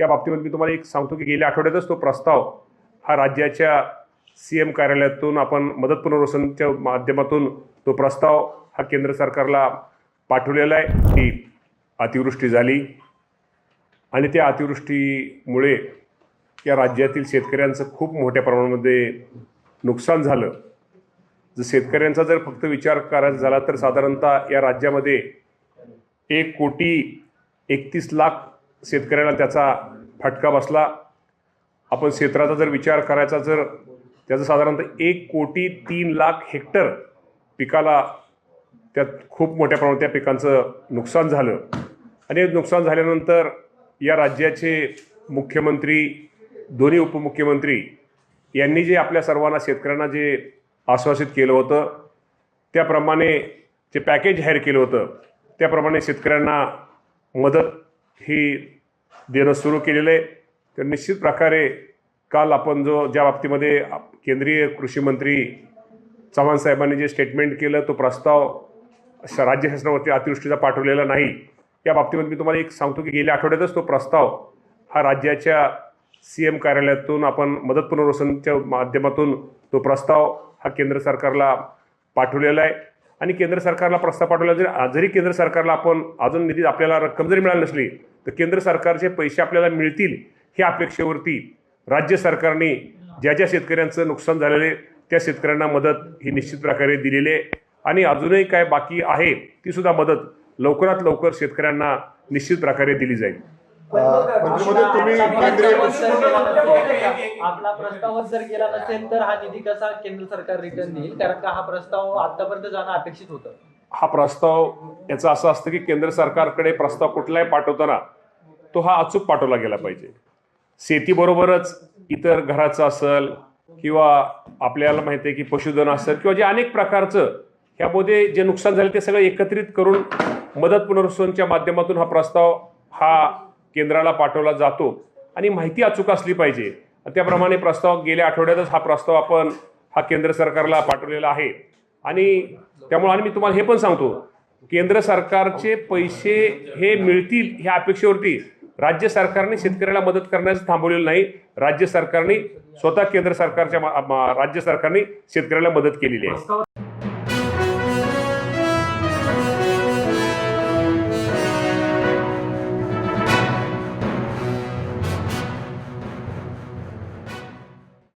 या बाबतीमध्ये मी तुम्हाला एक सांगतो की गेल्या आठवड्यातच तो प्रस्ताव हा राज्याच्या सी एम कार्यालयातून आपण मदत पुनर्वसनच्या माध्यमातून तो प्रस्ताव हा केंद्र सरकारला पाठवलेला आहे. की अतिवृष्टी झाली आणि त्या अतिवृष्टीमुळे या राज्यातील शेतकऱ्यांचं खूप मोठ्या प्रमाणामध्ये नुकसान झालं. जर शेतकऱ्यांचा जर फक्त विचार करायचा झाला तर साधारणतः या राज्यामध्ये एक कोटी एकतीस लाख शेतकऱ्याला त्याचा फटका बसला. आपण क्षेत्राचा जर विचार करायचा जर त्याचं साधारणतः एक कोटी तीन लाख हेक्टर पिकाला त्यात खूप मोठ्या प्रमाणात त्या पिकांचं नुकसान झालं. आणि नुकसान झाल्यानंतर या राज्याचे मुख्यमंत्री दोन्ही उपमुख्यमंत्री यांनी जे आपल्या सर्वांना शेतकऱ्यांना जे आश्वासित केलं होतं त्याप्रमाणे जे पॅकेज जाहीर केलं होतं त्याप्रमाणे शेतकऱ्यांना मदत ही देणं सुरू केलेलं आहे. तर निश्चित प्रकारे काल आपण जो ज्या बाबतीमध्ये केंद्रीय कृषी मंत्री चव्हाण साहेबांनी जे स्टेटमेंट केलं तो प्रस्ताव राज्य शासनावरती अतिवृष्टीचा पाठवलेला नाही. या बाबतीमध्ये मी तुम्हाला एक सांगतो की गेल्या आठवड्यातच तो प्रस्ताव हा राज्याच्या सी एम कार्यालयातून आपण मदत पुनर्वसनच्या माध्यमातून तो प्रस्ताव हा केंद्र सरकारला पाठवलेला आहे. आणि केंद्र सरकारला प्रस्ताव पाठवला जरी जरी केंद्र सरकारला आपण अजून निधी आपल्याला रक्कम जरी मिळाली नसली तर केंद्र सरकारचे पैसे आपल्याला मिळतील ह्या अपेक्षेवरती राज्य सरकारने ज्या ज्या शेतकऱ्यांचं नुकसान झालेलं आहे त्या शेतकऱ्यांना मदत ही निश्चित प्रकारे दिलेली आहे. आणि अजूनही काय बाकी आहे तीसुद्धा मदत लवकरात लवकर शेतकऱ्यांना निश्चित प्रकारे दिली जाईल. मंत्रिमंडळ तुम्ही केंद्रीय आपला प्रस्तावच जर गेला नसेल तर हा निधी कसा केंद्र सरकार रिटर्न देईल? कारण का हा प्रस्ताव आतापर्यंत जाणं अपेक्षित होतं. हा प्रस्ताव याचं असं असतं की केंद्र सरकारकडे प्रस्ताव कुठलाही पाठवताना तो हा अचूक पाठवला गेला पाहिजे. शेतीबरोबरच इतर घराचं असेल किंवा आपल्याला माहिती आहे की पशुधन असेल किंवा जे अनेक प्रकारचं ह्यामध्ये जे नुकसान झाले ते सगळं एकत्रित करून मदत पुनर्वसनच्या माध्यमातून हा प्रस्ताव हा केंद्राला पाठवला जातो. आणि माहिती अचूक असली पाहिजे. त्याप्रमाणे प्रस्ताव गेल्या आठवड्यातच हा प्रस्ताव आपण हा केंद्र सरकारला पाठवलेला आहे. आणि त्यामुळे आणि मी तुम्हाला हे पण सांगतो. केंद्र सरकारचे पैसे हे मिळतील ह्या अपेक्षेवरती राज्य सरकारने शेतकऱ्याला मदत करण्याचं थांबवलेलं नाही. राज्य सरकारने स्वतः केंद्र सरकारच्या राज्य सरकारने शेतकऱ्याला मदत केलेली आहे.